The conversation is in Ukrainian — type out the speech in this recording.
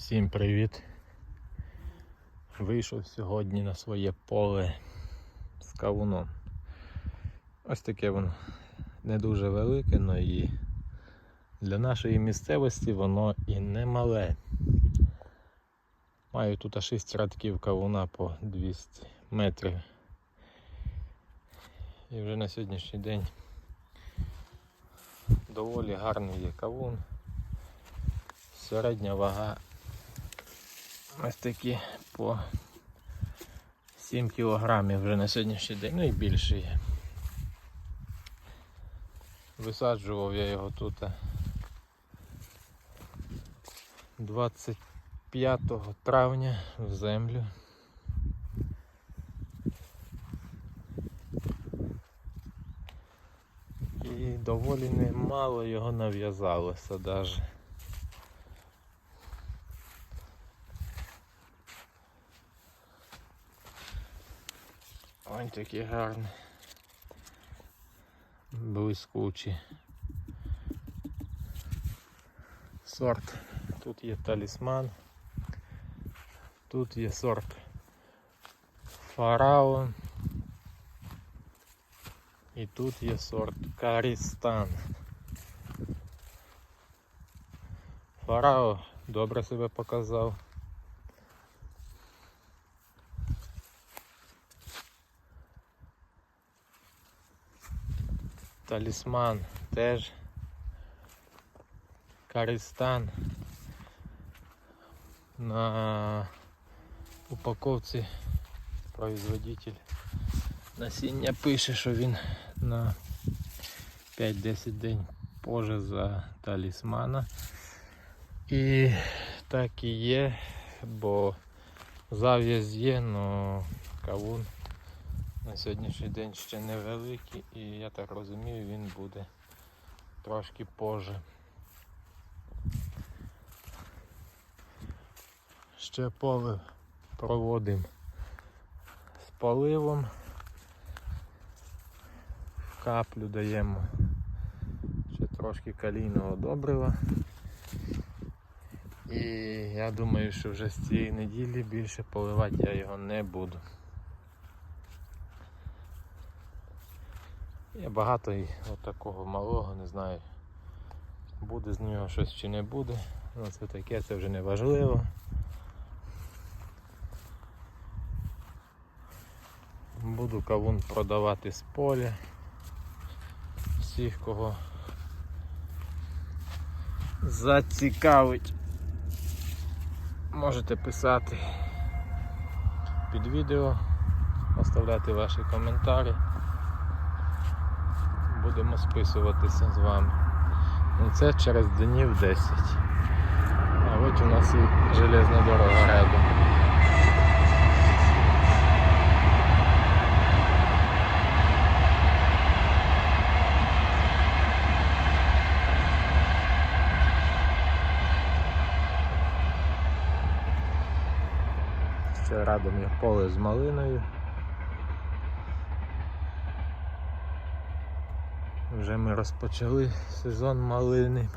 Всім привіт! Вийшов сьогодні на своє поле з кавуном. Ось таке воно не дуже велике, але і для нашої місцевості воно і не мале. Маю тут 6 радків кавуна по 200 метрів. І вже на сьогоднішній день доволі гарний є кавун. Середня вага ось такі по 7 кілограмів вже на сьогоднішній день, ну і більше є. Висаджував я його тут 25 травня в землю. І доволі немало його нав'язалося навіть. Ось такі гарні. Блискучі. Сорт. Тут є талісман. Тут є сорт Фарао. І тут є сорт Карістан. Фарао добре себе показав. Талісман теж. Каристан. На упаковці производитель насіння пише, що він на 5-10 день позже за талісмана. І так і є, бо зав'яз є, але кавун на сьогоднішній день ще невеликий і я так розумію він буде трошки позже. Ще поле проводимо з поливом. В каплю даємо ще трошки калійного добрива. І я думаю, що вже з цієї неділі більше поливати я його не буду. Є багато і от такого малого, не знаю, буде з нього щось чи не буде. Ну це таке, це вже не важливо. Буду кавун продавати з поля. Всіх, кого зацікавить, можете писати під відео, оставляти ваші коментарі будемо списуватися з вами. І це через днів 10. А от у нас і железна дорога рядом. Ще рядом є поле з малиною. Вже ми розпочали сезон малини.